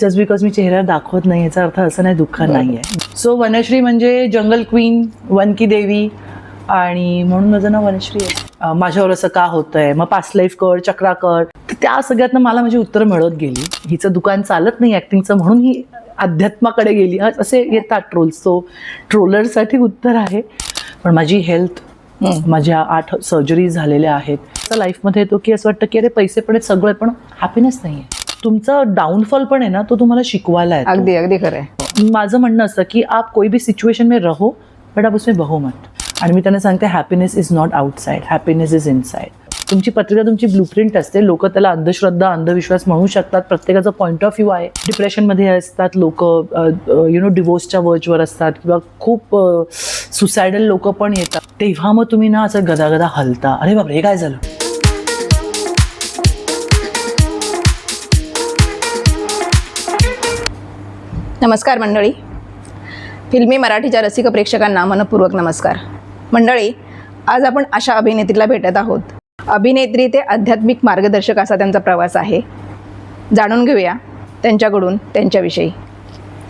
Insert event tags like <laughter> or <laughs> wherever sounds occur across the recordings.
Just because मी चेहरा दाखवत नाही याचा अर्थ असं नाही दुःख नाही आहे सो वनश्री म्हणजे जंगल क्वीन वनकी देवी आणि म्हणून माझं नाव वनश्री आहे. माझ्यावर असं का होतंय? मग पास्ट लाईफ कर चक्रा कर. तर त्या सगळ्यातनं मला माझी उत्तरं मिळत गेली. हिचं दुकान चालत नाही ऍक्टिंगचं म्हणून ही अध्यात्माकडे गेली. असे येतात ट्रोल्स सो ट्रोलरसाठी उत्तर आहे. पण माझी हेल्थ माझ्या आठ सर्जरी झालेल्या आहेत. असं लाईफमध्ये येतो की असं वाटतं की अरे पैसे पण आहेत सगळं पण हॅपीनेस नाही आहे तुमचा डाऊनफॉल पण आहे ना तो तुम्हाला शिकवायला आहे अगदी अगदी खरं आहे माझं म्हणणं असतं की आप कोई भी सिच्युएशन में रहो बट आप उसमें बहो मत. आणि मी त्यांना सांगते happiness is not outside happiness is inside तुमची पत्रिका तुमची ब्लूप्रिंट असते लोक त्याला अंधश्रद्धा अंधविश्वास म्हणू शकतात प्रत्येकाचा पॉईंट ऑफ व्ह्यू आहे. डिप्रेशनमध्ये असतात लोक यु नो डिवोर्सच्या वर्जवर असतात किंवा खूप सुसायडल लोक पण येतात. तेव्हा मग तुम्ही ना असं गदागदा हलता. अरे बापरे हे काय झालं? नमस्कार मंडळी. फिल्मी मराठीच्या रसिक प्रेक्षकांना मनपूर्वक नमस्कार. मंडळी आज आपण अशा अभिनेत्रीला भेटत आहोत. अभिनेत्री ते आध्यात्मिक मार्गदर्शक असा त्यांचा प्रवास आहे. जाणून घेऊया त्यांच्याकडून त्यांच्याविषयी.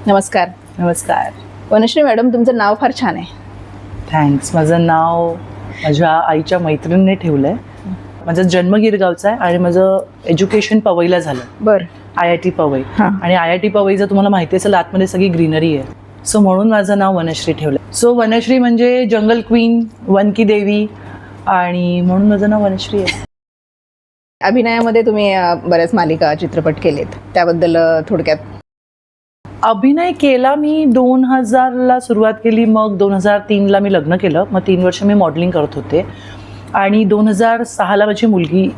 नमस्कार. नमस्कार. वनश्री मॅडम तुमचं नाव फार छान आहे. थँक्स माझं नाव माझ्या आईच्या मैत्रिणीने ठेवलं आहे माझा जन्म गिरगावचा आहे आणि माझं एज्युकेशन पवईला झालं. बरं. I I T Powai. आणि आय आय टी पवई जर तुम्हाला माहिती असेल आतमध्ये सगळी ग्रीनरी आहे. सो म्हणून माझं नाव वनश्री ठेवलं सो वनश्री म्हणजे जंगल क्वीन वनकी देवी आणि म्हणून माझं नाव वनश्री आहे. अभिनयामध्ये तुम्ही बऱ्याच मालिका चित्रपट केलेत. त्याबद्दल थोडक्यात. अभिनय केला मी दोन हजारला सुरुवात केली मग दोन हजार तीनला मी लग्न केलं. मग तीन वर्ष मी मॉडेलिंग करत होते. आणि दोन हजार सहाला माझी मुलगी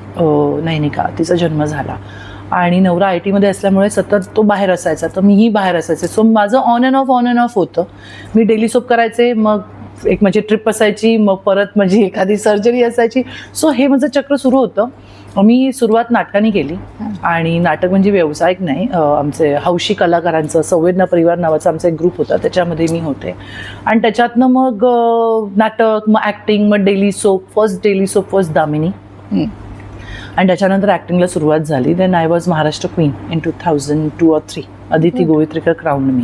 नैनिका तिचा जन्म झाला. आणि नवरा आय टीमध्ये असल्यामुळे सतत तो बाहेर असायचा तर मीही बाहेर असायचे. सो माझं on and off on and off होतं. मी डेली सोप करायचे मग एक माझी ट्रिप असायची मग परत माझी एखादी सर्जरी असायची. सो हे माझं चक्र सुरू होतं. मी सुरुवात नाटकाने केली. आणि नाटक म्हणजे व्यावसायिक नाही आमचे हौशी कलाकारांचं संवेदना परिवार नावाचा आमचा एक ग्रुप होता. त्याच्यामध्ये मी होते. आणि त्याच्यातनं मग नाटक मग ॲक्टिंग मग daily soap first daily soap first Damini. आणि त्याच्यानंतर ॲक्टिंगला सुरुवात झाली. Then I was Maharashtra queen in two thousand two or three Aditi Gowitrikar crowned मी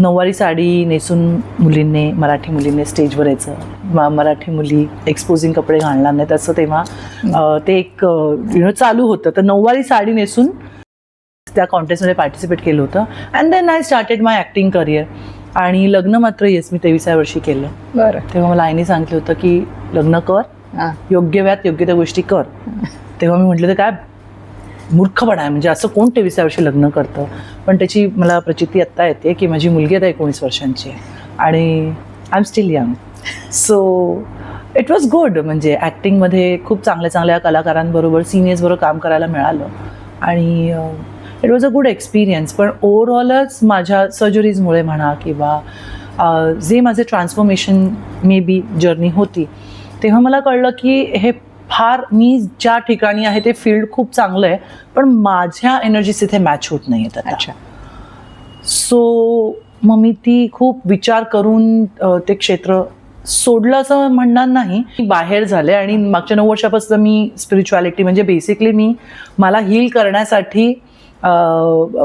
नऊवारी साडी नेसून मुलींनी मराठी मुलींनी स्टेजवर यायचं. म- मराठी मुली एक्सपोजिंग कपडे घालणार नाहीत असं तेव्हा ते एक यु नो चालू होतं. तर नऊवारी साडी नेसून त्या कॉन्टेस्टमध्ये पार्टिसिपेट केलं होतं. And then I started my acting career आणि लग्न मात्र येस मी तेविसाव्या वर्षी केलं. बरं. तेव्हा मला आईने सांगितलं होतं की लग्न कर योग्य वेळात योग्य त्या गोष्टी कर. तेव्हा मी म्हटलं तर काय मूर्खपणा आहे. म्हणजे असं कोण तेवीस वर्षी लग्न करतं? पण त्याची मला प्रचिती आत्ता येते की माझी मुलगी आता एकोणीस वर्षांची आहे. आणि I am still young so it was good म्हणजे ॲक्टिंगमध्ये खूप चांगल्या चांगल्या कलाकारांबरोबर सिनियर्सबरोबर काम करायला मिळालं. आणि it was a good experience पण ओव्हरऑलच माझ्या सर्जरीजमुळे म्हणा किंवा uh, जे माझे ट्रान्सफॉर्मेशन मे बी जर्नी होती तेव्हा मला कळलं की हे फार मी ज्या ठिकाणी आहे ते फील्ड खूप चांगलं आहे पण माझ्या एनर्जीज तिथे मॅच होत नाही आहेत अच्छा. सो मग मी ती खूप विचार करून ते क्षेत्र सोडलं असं म्हणणार नाही. मी बाहेर झाले आणि मागच्या नऊ वर्षापासून मी स्पिरिच्युअलिटी म्हणजे बेसिकली मी मला हील करण्यासाठी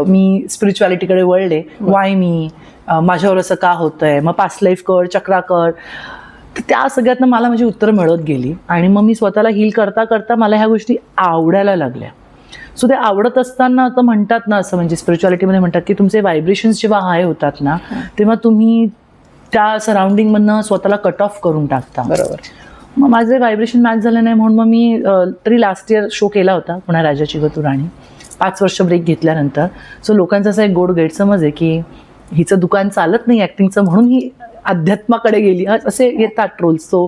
मी स्पिरिच्युअलिटीकडे वळले. वाय मी माझ्यावर असं का होतंय? मग पास्ट लाईफ कर चक्रा कर. त्या सगळ्यातनं मला माझी उत्तरं मिळत गेली. आणि मग मी स्वतःला हील करता करता मला ह्या गोष्टी आवडायला लागल्या. सो ते आवडत असताना आता म्हणतात ना असं म्हणजे स्पिरिच्युअलिटीमध्ये म्हणतात की तुमचे व्हायब्रेशन्स जेव्हा हाय होतात ना तेव्हा तुम्ही त्या सराउंडिंगमधनं स्वतःला कट ऑफ करून टाकता. बरोबर. मग माझे व्हायब्रेशन मॅच झाले नाही म्हणून मग मी तरी लास्ट इयर शो केला होता पुन्हा राजाची गतू राणी. पाच वर्ष ब्रेक घेतल्यानंतर. सो लोकांचा असा एक गोड गैरसमज आहे की हिचं दुकान चालत नाही ॲक्टिंगचं म्हणून ही अध्यात्माकडे गेली. असे येतात ट्रोल्स सो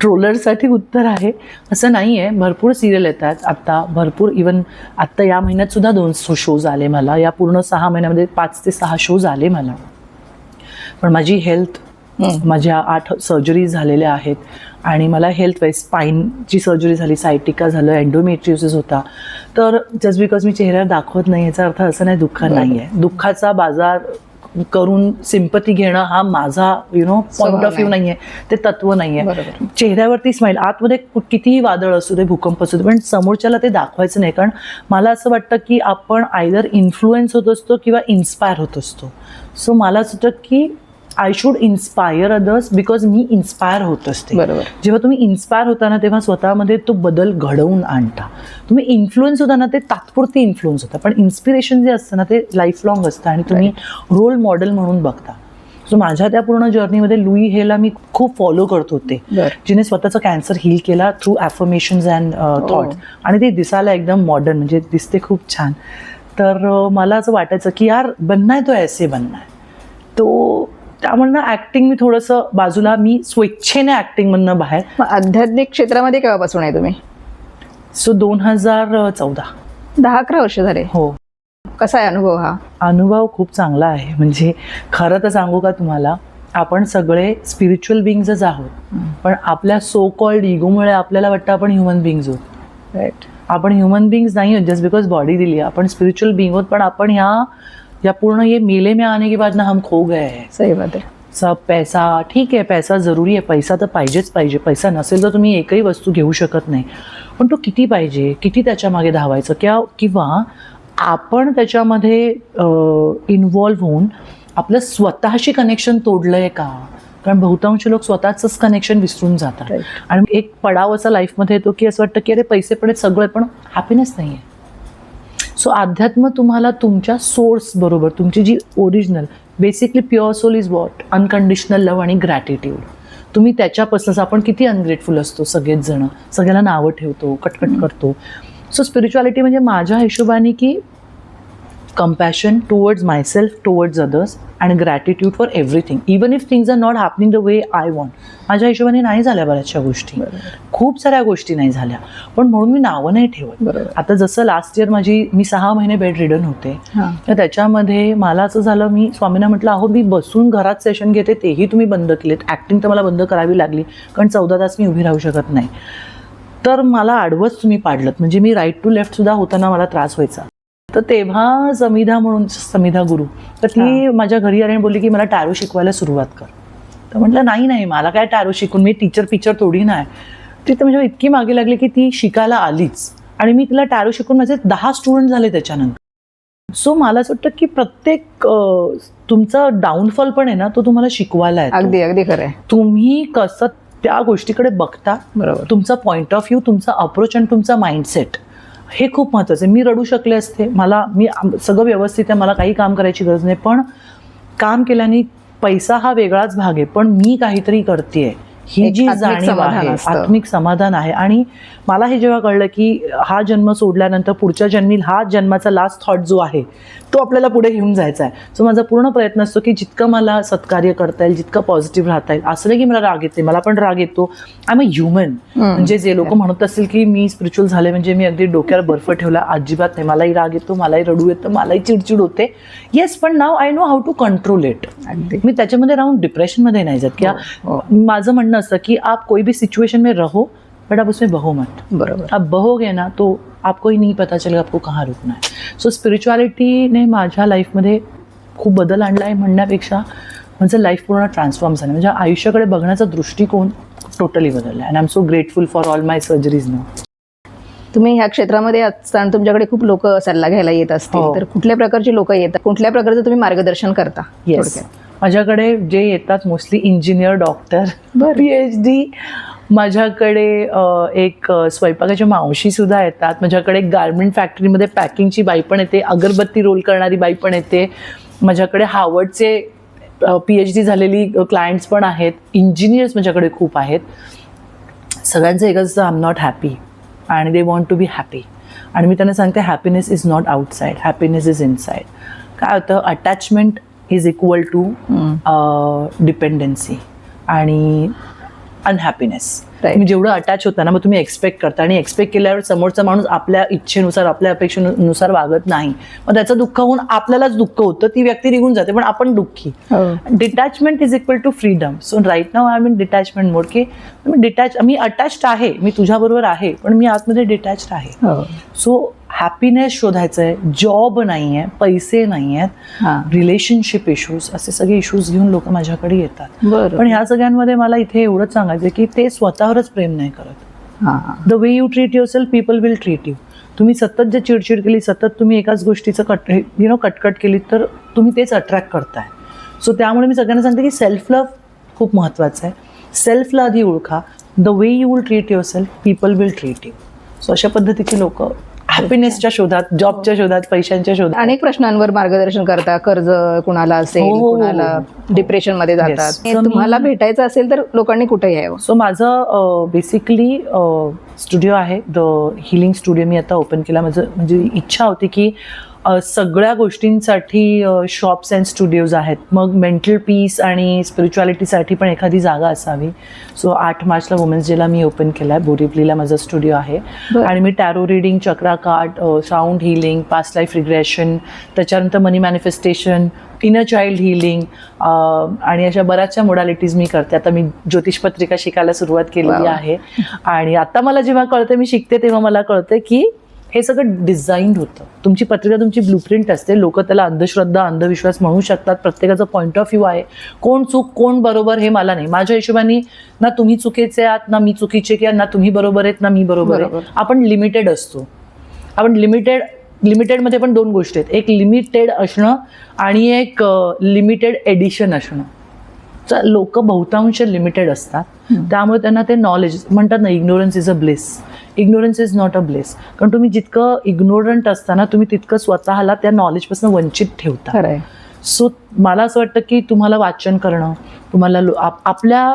ट्रोलरसाठी उत्तर आहे. असं नाही आहे भरपूर सिरियल येतात. आत्ता भरपूर इवन आत्ता या महिन्यात सुद्धा दोन शोज आले मला. या पूर्ण सहा महिन्यामध्ये पाच ते सहा शोज आले मला. पण माझी हेल्थ माझ्या आठ सर्जरी झालेल्या आहेत. आणि मला हेल्थ वाईज स्पाईनची सर्जरी झाली सायटिका झालं एन्डोमेट्रियोसिस होता. तर जस्ट बिकॉज मी चेहरा दाखवत नाही याचा अर्थ असं नाही दुःख नाही आहे दुःखाचा बाजार करून सिंपती घेणं हा माझा you know point of view नाही. नाहीये. ते तत्व नाहीये. चेहऱ्यावरती स्माईल आतमध्ये कितीही वादळ असू दे भूकंप असू दे पण समोरच्याला ते दाखवायचं नाही. कारण मला असं वाटतं की आपण आयदर इन्फ्लुएन्स होत असतो किंवा इन्स्पायर होत असतो. सो मला असं वाटतं की I should inspire others because me inspire होत असते. बरोबर. जेव्हा तुम्ही इन्स्पायर होता ना तेव्हा स्वतःमध्ये तो बदल घडवून आणता. तुम्ही इन्फ्लुएन्स होता ना ते तात्पुरती इन्फ्लुएन्स होता. पण इन्स्पिरेशन जे असतं ना ते लाईफ लॉंग असतं आणि तुम्ही रोल मॉडेल म्हणून बघता. सो माझ्या त्या पूर्ण जर्नीमध्ये लुई हेला मी खूप फॉलो करत होते. जिने स्वतःचा कॅन्सर हील केला थ्रू ॲफर्मेशन्स अँड थॉट. आणि ते दिसायला एकदम मॉडर्न म्हणजे दिसते खूप छान. तर मला असं वाटायचं की यार बनना है तो ऐसे बनना है तो त्यामुळे ॲक्टिंग मी थोडंसं बाजूला मी स्वेच्छेने ॲक्टिंगमधनं बाहेर. मग आध्यात्मिक क्षेत्रामध्ये केव्हापासून आहे तुम्ही? सो दोन हजार चौदा. दहा अकरा वर्ष झाले. हो. कसा आहे अनुभव हा? अनुभव खूप चांगला आहे. म्हणजे खरं तर सांगू का तुम्हाला आपण सगळे स्पिरिच्युअल बिंग्सच आहोत. पण आपल्या सो कॉल्ड इगोमुळे आपल्याला वाटतं आपण ह्युमन बिंग्स आहोत. राईट आपण ह्युमन बिंग्स नाही आहोत जस्ट बिकॉज बॉडी दिली आहे. आपण स्पिरिच्युअल बिंग आहोत पण आपण ह्या या पूर्ण ये मेले में आने के बाद ना हम खो गए हैं। सही बात आहे सब पैसा ठीक आहे पैसा जरुरी आहे पैसा तर पाहिजेच पाहिजे पैसा नसेल तर तुम्ही एकही वस्तू घेऊ शकत नाही. पण तो किती पाहिजे किती त्याच्यामागे धावायचं? किंवा किंवा आपण त्याच्यामध्ये इन्वॉल्व्ह होऊन आपलं स्वतःशी कनेक्शन तोडलं आहे का? कारण बहुतांश लोक स्वतःच कनेक्शन विसरून जातात. आणि एक पडाव असा लाईफमध्ये येतो की असं वाटतं की अरे पैसे पण सगळं पण हॅपीनेस नाही आहे सो अध्यात्म तुम्हाला तुमच्या सोर्स बरोबर तुमची जी original basically pure soul is what unconditional love आणि ग्रॅटिट्यूड तुम्ही त्याच्यापासूनच आपण किती अनग्रेटफुल असतो सगळेच जण. सगळ्यांना नावं ठेवतो कटकट करतो. सो स्पिरिच्युअलिटी म्हणजे माझ्या हिशोबाने की compassion towards myself towards others and gratitude for everything. Even if things are not happening the way I want. माझ्या हिशोबाने नाही झाल्या बऱ्याचशा गोष्टी. खूप साऱ्या गोष्टी नाही झाल्या. पण म्हणून मी नावं नाही ठेवत. आता जसं लास्ट इयर माझी मी सहा महिने बेड रिडन होते. तर त्याच्यामध्ये मला असं झालं मी स्वामींना म्हटलं अहो मी बसून घरात सेशन घेते तेही तुम्ही बंद केलेत. ॲक्टिंग तर मला बंद करावी लागली कारण चौदा तास मी उभी राहू शकत नाही. तर मला आडवंच तुम्ही पाडलं म्हणजे मी राईट टू लेफ्टसुद्धा होताना मला त्रास व्हायचा. तर तेव्हा समिधा म्हणून समिधा गुरु. तर ती माझ्या घरी आली आणि बोलली की मला टॅरो शिकवायला सुरुवात कर. तर म्हटलं नाही नाही मला काय टॅरो शिकून मी टीचर पिक्चर थोडी नाही. ती तर म्हणजे इतकी मागे लागली की ती शिकायला आलीच. आणि मी तिला टॅरो शिकून माझे दहा स्टुडंट झाले त्याच्यानंतर. सो मला असं वाटतं की प्रत्येक तुमचा डाऊनफॉल पण आहे ना तो तुम्हाला शिकवायला आहे अगदी अगदी खरं तुम्ही कसं त्या गोष्टीकडे बघता बरोबर. तुमचा पॉईंट ऑफ व्ह्यू तुमचा अप्रोच आणि तुमचा माइंडसेट हे खूप महत्त्वाचं आहे. मी रडू शकले असते. मला मी सगळं व्यवस्थित आहे. मला काही काम करायची गरज नाही. पण काम केल्याने पैसा हा वेगळाच भाग आहे. पण मी काहीतरी करते आहे ही जी जाणीव समाधान आहे. आत्मिक समाधान आहे. आणि मला हे जेव्हा कळलं की हा जन्म सोडल्यानंतर पुढच्या जन्मी हा जन्माचा लास्ट थॉट जो आहे तो आपल्याला पुढे घेऊन जायचा आहे. सो माझा पूर्ण प्रयत्न असतो की जितकं मला सत्कार्य करता येईल जितकं पॉझिटिव्ह राहता येईल असं नाही की मला राग येते मला पण राग येतो. आय एम अ ह्युमन म्हणजे जे लोक म्हणत असतील की मी स्पिरिच्युअल झाले म्हणजे मी अगदी डोक्यावर बर्फ ठेवला अजिबात नाही. मलाही राग येतो मलाही रडू येतं मलाही चिडचिड होते. येस पण now I know how to control it मी त्याच्यामध्ये राहून डिप्रेशनमध्ये नाही जात. की हो. माझं म्हणणं असतं की आप कोई भी सिचुएशन में रहो बट आप उसमें बहो मत। बरोबर। आप बहोगे ना तो आपको ही नहीं पता चलेगा आपको कहाँ रुकना है। सो स्पिरिच्युअलिटीने माझ्या लाईफमध्ये खूप बदल आणला आहे म्हणण्यापेक्षा माझं लाईफ पूर्ण ट्रान्सफॉर्म झालं. म्हणजे आयुष्याकडे बघण्याचा दृष्टिकोन टोटली बदलला and I am so grateful for all my surgeries no तुम्ही ह्या क्षेत्रामध्ये असताना तुमच्याकडे खूप लोक सल्ला घ्यायला येत असतील. हो. तर कुठल्या प्रकारची लोक येतात? कुठल्या प्रकारचं तुम्ही मार्गदर्शन करता? येस. माझ्याकडे जे येतात mostly engineer doctor. P H D माझ्याकडे एक अ, स्वयंपाकाची मावशी सुद्धा येतात. माझ्याकडे गार्मेंट फॅक्टरीमध्ये पॅकिंगची बाई पण येते. अगरबत्ती रोल करणारी बाई पण येते. माझ्याकडे हार्वर्डचे पी एच डी झालेली क्लायंट्स पण आहेत. इंजिनियर्स माझ्याकडे खूप आहेत. सगळ्यांचं एकच आय एम नॉट हॅपी आणि they want to be happy आणि मी त्यांना सांगते happiness is not outside happiness is inside काय होतं? Attachment is equal to dependency आणि अनहॅपीनेस. तुम्ही जेवढं अटॅच होता ना मग तुम्ही एक्सपेक्ट करता. आणि एक्सपेक्ट केल्यावर समोरचा माणूस आपल्या इच्छेनुसार आपल्या अपेक्षेनुसार वागत नाही. मग त्याचं दुःख होऊन आपल्यालाच दुःख होतं ती व्यक्ती निघून जाते पण आपण दुःखी. हो. Detachment is equal to freedom so right now I mean detachment mode की मी डिटॅच मी अटॅच्ड आहे मी तुझ्याबरोबर आहे पण मी आतमध्ये डिटॅच्ड आहे. हो. सो हॅपीनेस शोधायचं आहे जॉब नाही आहे पैसे नाही आहेत हां. रिलेशनशिप इश्यूज असे सगळे इश्यूज घेऊन लोक माझ्याकडे येतात. पण ह्या सगळ्यांमध्ये मला इथे एवढंच सांगायचं की ते स्वतःवरच प्रेम नाही करत. हां. The way you treat yourself people will treat you तुम्ही सतत जे चिडचिड केली सतत तुम्ही एकाच गोष्टीचं कट यु नो कटकट केली तर तुम्ही तेच अट्रॅक्ट करताय. सो त्यामुळे मी सगळ्यांना सांगते की सेल्फ लव्ह खूप महत्त्वाचं आहे. सेल्फला आधी ओळखा. The way you will treat yourself people will treat you so अशा पद्धतीची लोक हॅपीनेसच्या शोधात जॉबच्या शोधात पैशांच्या शोधात. अनेक प्रश्नांवर मार्गदर्शन करता कर्ज कुणाला असेल हो, हो, हो. कुणाला डिप्रेशनमध्ये जातात. तुम्हाला भेटायचं असेल तर लोकांनी कुठे यावं. सो माझं बेसिकली स्टुडिओ आहे. द हिलिंग स्टुडिओ मी आता ओपन केला. माझं म्हणजे इच्छा होती की सगळ्या गोष्टींसाठी शॉप्स अँड स्टुडिओज आहेत. मग मेंटल पीस आणि स्पिरिच्युअलिटीसाठी पण एखादी जागा असावी. सो आठ मार्चला वुमेन्स डेला मी ओपन केला आहे बोरिवलीला माझं स्टुडिओ आहे. आणि मी tarot reading chakra card sound healing past life regression त्याच्यानंतर money manifestation inner child healing आणि अशा बऱ्याचशा मोडॅलिटीज मी करते. आता मी ज्योतिष पत्रिका शिकायला सुरुवात केलेली. आहे. आणि आता मला जेव्हा कळते मी शिकते तेव्हा मला कळते की हे सगळं डिझाईन्ड होतं. तुमची पत्रिका तुमची ब्लूप्रिंट असते. लोक त्याला अंधश्रद्धा अंधविश्वास म्हणू शकतात. प्रत्येकाचं पॉईंट ऑफ व्ह्यू आहे. कोण चूक कोण बरोबर हे मला नाही. माझ्या हिशोबाने ना तुम्ही चुकीचे आहात ना मी चुकीचे किंवा ना तुम्ही बरोबर आहेत ना मी बरोबर आहे. आपण लिमिटेड असतो. आपण लिमिटेड लिमिटेडमध्ये पण दोन गोष्टी आहेत. एक लिमिटेड असणं आणि एक लिमिटेड एडिशन असणं. तर लोक बहुतांश लिमिटेड असतात. त्यामुळे त्यांना ते नॉलेज म्हणतात ना ignorance is a bless ignorance is not a bless कारण तुम्ही जितकं इग्नोरंट असताना तुम्ही तितकं स्वतःला त्या नॉलेजपासून वंचित ठेवता. सो मला असं वाटतं की तुम्हाला वाचन करणं तुम्हाला आपल्या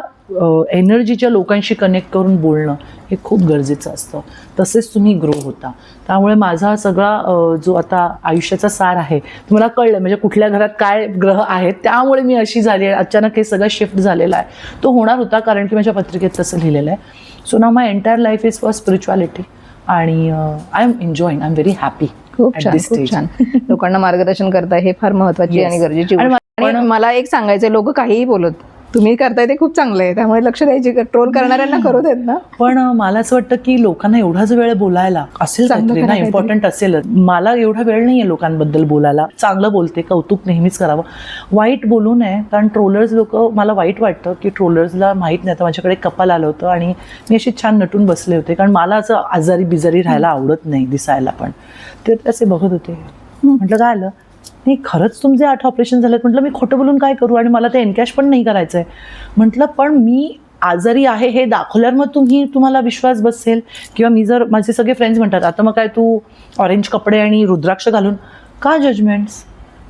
एनर्जीच्या लोकांशी कनेक्ट करून बोलणं हे खूप गरजेचं असतं. तसेच तुम्ही ग्रो होता. त्यामुळे माझा सगळा जो आता आयुष्याचा सार आहे तुम्हाला कळलं म्हणजे कुठल्या घरात काय ग्रह आहेत त्यामुळे मी अशी झाली आहे. अचानक हे सगळं शिफ्ट झालेलं आहे. तो होणार होता कारण की माझ्या पत्रिकेत तसं लिहिलेलं आहे. सो ना my entire life is for spirituality आणि I am enjoying I am very happy खूप छान खूप. छान. लोकांना मार्गदर्शन करता हे फार महत्वाची. <laughs> आणि गरजेची आणि मला एक सांगायचं लोक काहीही बोलत तुम्ही करताय ते खूप चांगलं आहे. त्यामुळे लक्ष द्यायची ट्रोल करणाऱ्यांना करू देत ना. पण मला असं वाटतं की लोकांना एवढाच वेळ बोलायला असेल काहीतरी ना. इम्पॉर्टंट असेल. मला एवढा वेळ नाहीये लोकांबद्दल बोलायला. चांगलं बोलते कौतुक नेहमीच करावं. वाईट बोलू नये कारण ट्रोलर्स लोक मला वाईट वाटतं की ट्रोलर्सला माहीत नाही. तर माझ्याकडे कपाल आलं होतं आणि मी अशी छान नटून बसले होते. कारण मला असं आजारी बिजारी राहायला आवडत नाही दिसायला पण. ते असे बघत होते. म्हटलं काय आलं नाही खरंच तुमचे आठ ऑपरेशन झालेत. म्हटलं मी खोटं बोलून काय करू? आणि मला ते एनकॅश पण नाही करायचं आहे म्हटलं पण मी आजारी आहे हे दाखवल्यावर मग तुम्ही तुम्हाला विश्वास बसेल. किंवा मी जर माझे सगळे फ्रेंड्स म्हणतात आता मग काय तू ऑरेंज कपडे आणि रुद्राक्ष घालून का जजमेंट्स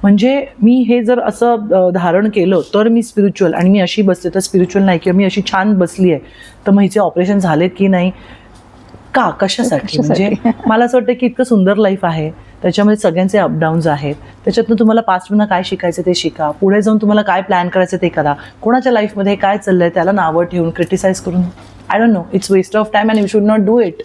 म्हणजे मी हे जर असं धारण केलं तर मी स्पिरिच्युअल आणि मी अशी बसते तर स्पिरिच्युअल नाही. किंवा मी अशी छान बसली आहे तर मग हिचे ऑपरेशन झालेत की नाही? का? कशासाठी? म्हणजे मला असं वाटतं की इतकं सुंदर लाईफ आहे. त्याच्यामध्ये सगळ्यांचे अपडाऊन्स आहेत. त्याच्यातून तुम्हाला पास्टमधनं काय शिकायचं ते शिका. पुढे जाऊन तुम्हाला काय प्लॅन करायचं ते करा. कोणाच्या लाईफमध्ये काय चाललंय त्याला नावं ठेवून क्रिटिसाइज करून. I don't know it's waste of time and you should not do it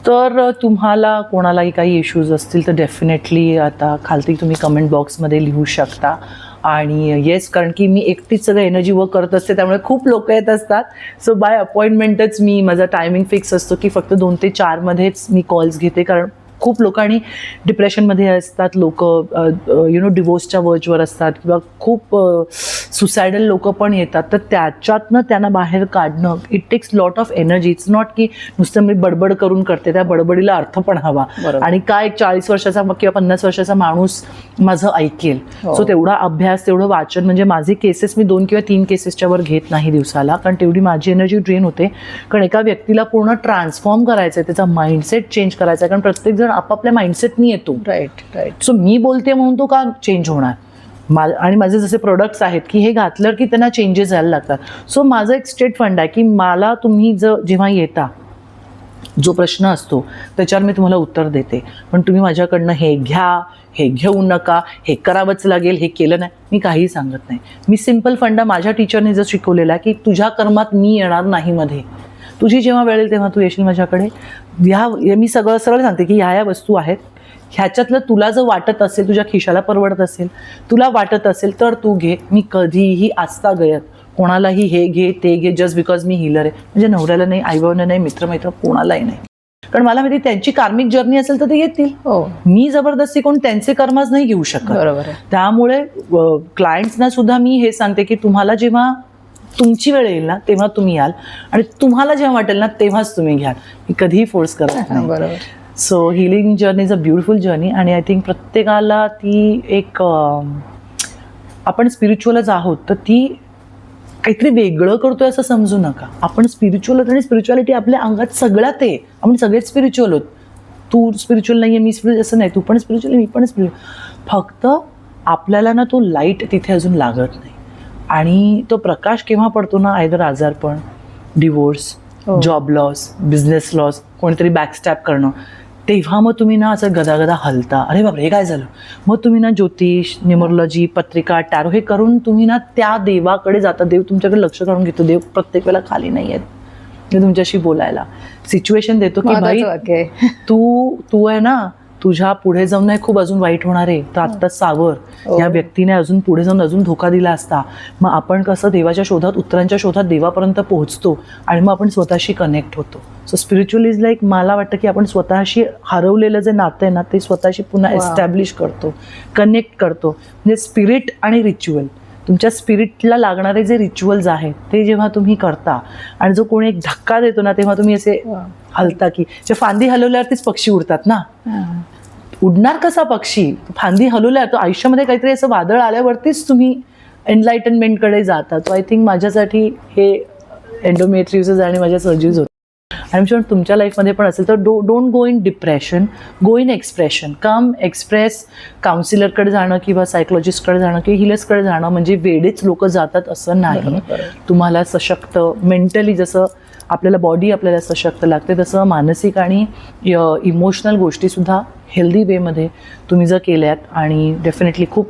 तर तुम्हाला कोणालाही काही इश्यूज असतील तर डेफिनेटली आता खालती तुम्ही कमेंट बॉक्समध्ये लिहू शकता. आणि येस कारण की मी एकटीच सगळं एनर्जी वर्क करत असते त्यामुळे खूप लोक येत असतात. सो बाय अपॉइंटमेंटच मी माझा टायमिंग फिक्स असतो की फक्त दोन ते चारमध्येच मी कॉल्स घेते. कारण खूप लोकांनी डिप्रेशनमध्ये असतात लोक यु नो डिवोर्सच्या वर्जवर असतात किंवा खूप सुसायडल लोक पण येतात. तर त्याच्यातनं त्यांना बाहेर काढणं it takes lot of energy it's not की नुसतं मी बडबड करून करते त्या बडबडीला अर्थ पण हवा. आणि काय एक चाळीस वर्षाचा किंवा पन्नास वर्षाचा माणूस माझं ऐकेल. हो. सो तेवढा अभ्यास तेवढं वाचन म्हणजे माझे केसेस मी दोन किंवा तीन केसेसच्या वर घेत नाही दिवसाला कारण तेवढी माझी एनर्जी ड्रेन होते. कारण एका व्यक्तीला पूर्ण ट्रान्सफॉर्म करायचं आहे त्याचा माइंडसेट चेंज करायचा आहे कारण प्रत्येक जण आपापल्या माइंडसेटनी येतो. राईट राईट सो मी बोलते म्हणून तो का चेंज होणार? मा आणि माझे जसे प्रोडक्ट्स आहेत की हे घातल्यावर की त्यांना चेंजेस यायला लागतात. सो माझं एक स्टेट फंड आहे की मला तुम्ही ज जेव्हा येता जो प्रश्न असतो त्याच्यावर मी तुम्हाला उत्तर देते. पण तुम्ही माझ्याकडनं हे घ्या हे घेऊ नका हे करावंच लागेल हे केलं नाही. मी काहीही सांगत नाही. मी सिंपल फंडा माझ्या टीचरने जर शिकवलेला आहे की तुझ्या कर्मात मी येणार नाही मध्ये. तुझी जेव्हा वेळ येईल तेव्हा तू येशील माझ्याकडे. ह्या मी सगळं सरळ सांगते की ह्या ह्या वस्तू आहेत. ह्याच्यातलं तुला जर वाटत असेल तुझ्या खिशाला परवडत असेल तुला वाटत असेल तर तू घे. मी कधीही आस्था गयत. कोणालाही हे घे ते घे जस्ट बिकॉज मी हिलर आहे. म्हणजे नवऱ्याला नाही आईबाबांना नाही मित्रमैत्र कोणालाही नाही. कारण मला माहिती त्यांची कार्मिक जर्नी असेल तर ते येतील. हो. मी जबरदस्ती कोण त्यांचे कर्मच नाही घेऊ शकत. बरोबर त्यामुळे क्लायंट्सना सुद्धा मी हे सांगते की तुम्हाला जेव्हा तुमची वेळ येईल ना तेव्हा तुम्ही याल. आणि तुम्हाला जेव्हा वाटेल ना तेव्हाच तुम्ही घ्याल. मी कधीही फोर्स करत <laughs> नाही. बरोबर. So healing journey is a beautiful journey आणि आय थिंक प्रत्येकाला ती एक आपण स्पिरिच्युअलच आहोत तर ती काहीतरी वेगळं करतोय असं समजू नका. आपण स्पिरिच्युअल आणि स्पिरिच्युअलिटी आपल्या अंगात सगळ्यात आहे. आपण सगळेच स्पिरिच्युअल आहोत. तू स्पिरिच्युअल नाही आहे मी स्पिरिच्युअल असं नाही. तू पण स्पिरिच्युअल मी पण स्पिरिच्युअल फक्त आपल्याला ना तो लाइट तिथे अजून लागत नाही. आणि तो प्रकाश केव्हा पडतो ना आयदर आजारपण divorce. Job loss business loss कोणीतरी बॅकस्टॅप करणं. तेव्हा मग तुम्ही ना असं गदागदा हलता. अरे बापरे हे काय झालं? मग तुम्ही ना ज्योतिष न्युमरोलॉजी पत्रिका टॅरो हे करून तुम्ही ना त्या देवाकडे जाता. देव तुमच्याकडे लक्ष काढून घेतो. देव प्रत्येक वेळेला खाली नाही आहेत ते तुमच्याशी बोलायला. सिच्युएशन देतो की भाई. तू तू आहे ना तुझ्या पुढे जाऊन नाही खूप अजून वाईट होणार आहे तर आत्ताच सावर हो. या व्यक्तीने अजून पुढे जाऊन अजून धोका दिला असता मग आपण कसं देवाच्या शोधात उत्तरांच्या शोधात देवापर्यंत पोहोचतो आणि मग आपण स्वतःशी कनेक्ट होतो सो स्पिरिच्युअल इज लाईक मला वाटतं की आपण स्वतःशी हरवलेलं जे नातं आहे ना ते स्वतःशी पुन्हा. एस्टॅब्लिश करतो कनेक्ट करतो म्हणजे स्पिरिट आणि रिच्युअल तुमच्या स्पिरिटला लागणारे जे रिच्युअल्स आहेत ते जेव्हा तुम्ही करता आणि जो कोणी एक धक्का देतो ना तेव्हा तुम्ही असे. हलता की जे फांदी हलवल्यावरतीच पक्षी उडतात ना. उडणार कसा पक्षी? फांदी हलवल्या तो आयुष्यामध्ये काहीतरी असं वादळ आल्यावरतीच तुम्ही एनलायटनमेंटकडे जाता. तो आय थिंक माझ्यासाठी हे एन्डोमेट्रियसिस आणि माझ्या सर्जरीज होत. आणि शुअर तुमच्या लाईफमध्ये पण असेल तर do don't go in depression go in expression come express काउन्सिलरकडे जाणं किंवा सायकोलॉजिस्टकडे जाणं किंवा हिलर्सकडे जाणं म्हणजे वेळेच लोक जातात असं नाही. तुम्हाला सशक्त मेंटली जसं आपल्याला बॉडी आपल्याला सशक्त लागते. तसं मानसिक आणि इमोशनल गोष्टीसुद्धा हेल्दी वेमध्ये तुम्ही जर केल्यात आणि डेफिनेटली खूप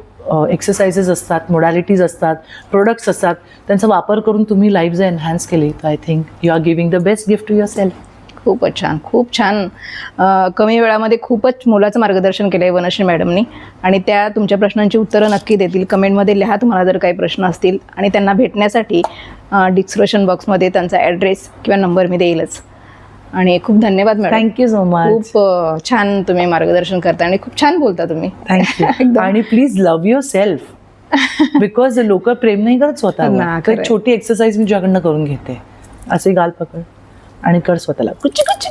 एक्सरसाइजेस असतात मोडॅलिटीज असतात प्रोडक्ट्स असतात त्यांचा वापर करून तुम्ही लाईफ जर एन्हान्स केली तर I think you are giving the best gift to yourself खूपच छान खूप छान कमी वेळामध्ये खूपच मोलाचं मार्गदर्शन केलं आहे वनश्री मॅडमनी. आणि त्या तुमच्या प्रश्नांची उत्तरं नक्की देतील. कमेंटमध्ये लिहा तुम्हाला जर काही प्रश्न असतील. आणि त्यांना भेटण्यासाठी डिस्क्रिप्शन बॉक्समध्ये त्यांचा ॲड्रेस किंवा नंबर मी देईलच. आणि खूप धन्यवाद मॅडम. थँक्यू सो मच खूप छान तुम्ही मार्गदर्शन करता आणि खूप छान बोलता तुम्ही. Thank you. <laughs> आणि please love yourself because लोक प्रेम नाही करत. एक छोटी एक्सरसाइज मी तुझ्याकडनं करून घेते. असे गाल पकड. आणि कर स्वतःला. कुची कुची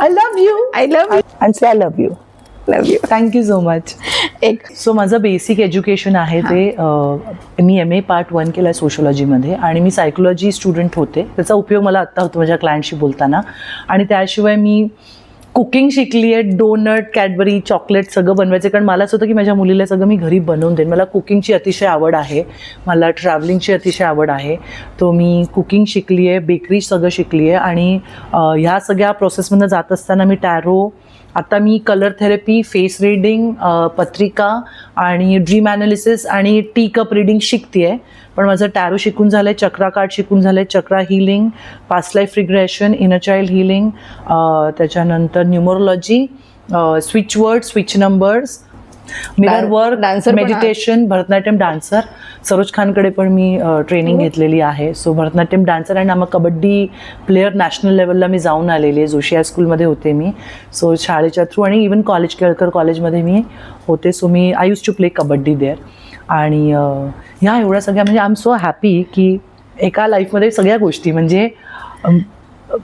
I love you I love you आणि say I love you love you thank you so much एक सो माझं बेसिक एज्युकेशन आहे ते मी एम ए पार्ट वन केलं आहे सोशोलॉजीमध्ये आणि मी सायकोलॉजी स्टुडंट होते. त्याचा उपयोग मला आत्ता होतो माझ्या क्लायंटशी बोलताना. आणि त्याशिवाय मी कुकिंग शिकली आहे डोनट कॅडबरी चॉकलेट सगळं बनवायचं. कारण मला असं होतं की माझ्या मुलीला सगळं मी घरी बनवून देईन. मला कुकिंगची अतिशय आवड आहे. मला ट्रॅव्हलिंगची अतिशय आवड आहे. तो मी कुकिंग शिकली आहे बेकरी सगळं शिकली आहे आणि ह्या सगळ्या प्रोसेसमधनं जात असताना मी टॅरो आता मी कलर थेरपी फेस रिडिंग पत्रिका आणि ड्रीम ॲनालिसिस आणि टी कप रिडिंग शिकते आहे पण माझं टॅरो शिकून झालं आहे चक्रा कार्ड शिकून झालं आहे chakra healing past life regression inner child healing त्याच्यानंतर numerology switch word switch numbers mirror work पण आहात? मेडिटेशन भरतनाट्यम डान्सर सरोज खानकडे पण मी ट्रेनिंग घेतलेली आहे. सो भरतनाट्यम डान्सर आणि मग कबड्डी प्लेअर नॅशनल लेवलला मी जाऊन आलेली आहे. जोशी हायस्कूलमध्ये होते मी. सो शाळेच्या थ्रू आणि इवन कॉलेज केळकर कॉलेजमध्ये मी होते. So me I use to play kabaddi there आणि अं, ह्या एवढ्या सगळ्या म्हणजे आय एम सो हॅपी की एका लाईफमध्ये सगळ्या गोष्टी म्हणजे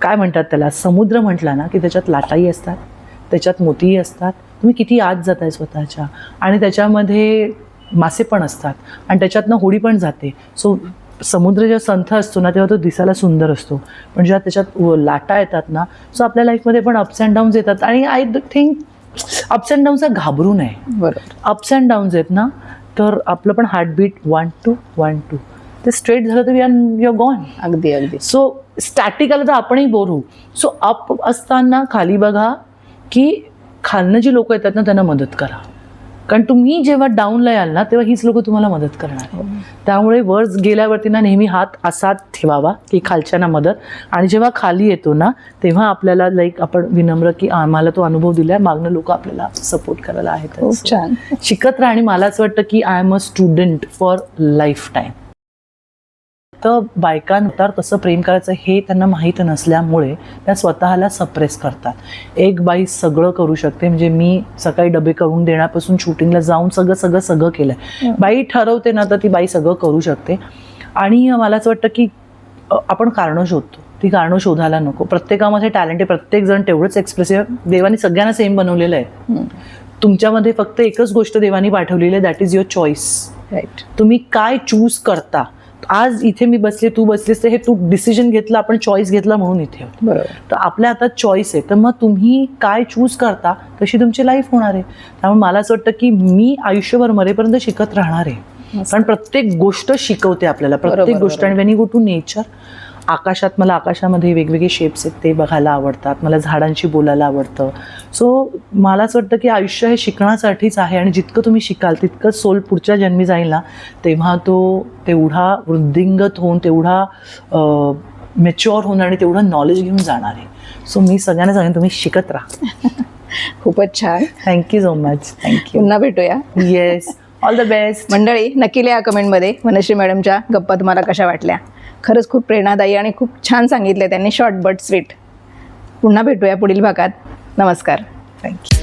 काय म्हणतात त्याला समुद्र म्हटला ना की त्याच्यात लाटाही असतात त्याच्यात मोतीही असतात तुम्ही किती आत जाताय स्वतःच्या? आणि त्याच्यामध्ये मासे पण असतात. आणि त्याच्यातनं होडी पण जाते. सो समुद्र जेव्हा संथ असतो ना तेव्हा तो दिसायला सुंदर असतो. पण जेव्हा त्याच्यात लाटा येतात ना सो आपल्या लाईफमध्ये पण अप्स अँड डाऊन्स येतात. आणि आय थिंक अप्स अँड डाऊन्सला घाबरू नये. बरोबर. अप्स अँड डाऊन्स आहेत ना तर आपलं पण heartbeat one two one two ते स्ट्रेट झालं तर आर युअर गॉन अगदी अगदी. सो स्टॅटिक आलं तर आपणही बोर होऊ. सो अप असताना खाली बघा की खालनं जी लोक येतात ना त्यांना मदत करा. कारण तुम्ही जेव्हा डाऊनला याल ना तेव्हा हीच लोक तुम्हाला मदत करणार. आहे त्यामुळे वर गेल्यावरती ना नेहमी हात असाच ठेवावा की खालच्यांना मदत. आणि जेव्हा खाली येतो ना तेव्हा आपल्याला लाईक आपण विनम्र की आम्हाला तो अनुभव दिलाय मागणं लोक आपल्याला सपोर्ट करायला आहेत. शिकत राहा आणि मला असं वाटतं की I am a student for lifetime तर बायकांवर कसं प्रेम करायचं हे त्यांना माहीत नसल्यामुळे त्या स्वतःला सप्रेस करतात. एक बाई सगळं करू शकते म्हणजे मी सकाळी डबे करून देण्यापासून शूटिंगला जाऊन सगळं सगळं सगळं केलंय. हं. बाई ठरवते ना तर ती बाई सगळं करू शकते. आणि मला असं वाटतं की आपण कारणं शोधतो. ती कारणं शोधायला नको. प्रत्येकामध्ये टॅलेंट आहे प्रत्येक जण तेवढंच एक्सप्रेसिव्ह देवाने सगळ्यांना सेम बनवलेलं आहे. तुमच्यामध्ये फक्त एकच गोष्ट देवानी पाठवलेली आहे that is your choice right तुम्ही काय चूज करता आज इथे मी बसले तू बसलीस तर हे तू डिसिजन घेतला आपण चॉईस घेतला म्हणून इथे तर आपल्या हातात चॉईस आहे. तर मग तुम्ही काय चूज करता तशी तुमची लाईफ होणार आहे. त्यामुळे मला असं वाटतं की मी आयुष्यभर मरेपर्यंत शिकत राहणार आहे. कारण प्रत्येक गोष्ट शिकवते आपल्याला प्रत्येक गोष्ट. आणि when you go to nature आकाशात मला आकाशामध्ये वेगवेगळे शेप्स आहेत ते बघायला आवडतात मला झाडांशी बोलायला आवडतं. सो मला असं वाटतं की आयुष्य हे शिकण्यासाठीच आहे आणि जितकं तुम्ही शिकाल तितकं सोल पुढच्या जन्मी जाईल ना तेव्हा तो तेवढा वृद्धिंगत होऊन तेवढा मेच्युअर होऊन आणि तेवढं नॉलेज घेऊन जाणार आहे. सो मी सगळ्यांना सांगेन तुम्ही शिकत राहा. <laughs> खूपच छान. थँक्यू सो मच थँक्यू पुन्हा भेटूया. येस ऑल द बेस्ट मंडळी नक्की लिहा कमेंटमध्ये मनश्री मॅडमच्या गप्पा तुम्हाला कशा वाटल्या? खरंच खूप प्रेरणादायी आणि खूप छान सांगितलं त्यांनी. शॉर्ट बट स्वीट पुन्हा भेटूया पुढील भागात. नमस्कार. थँक्यू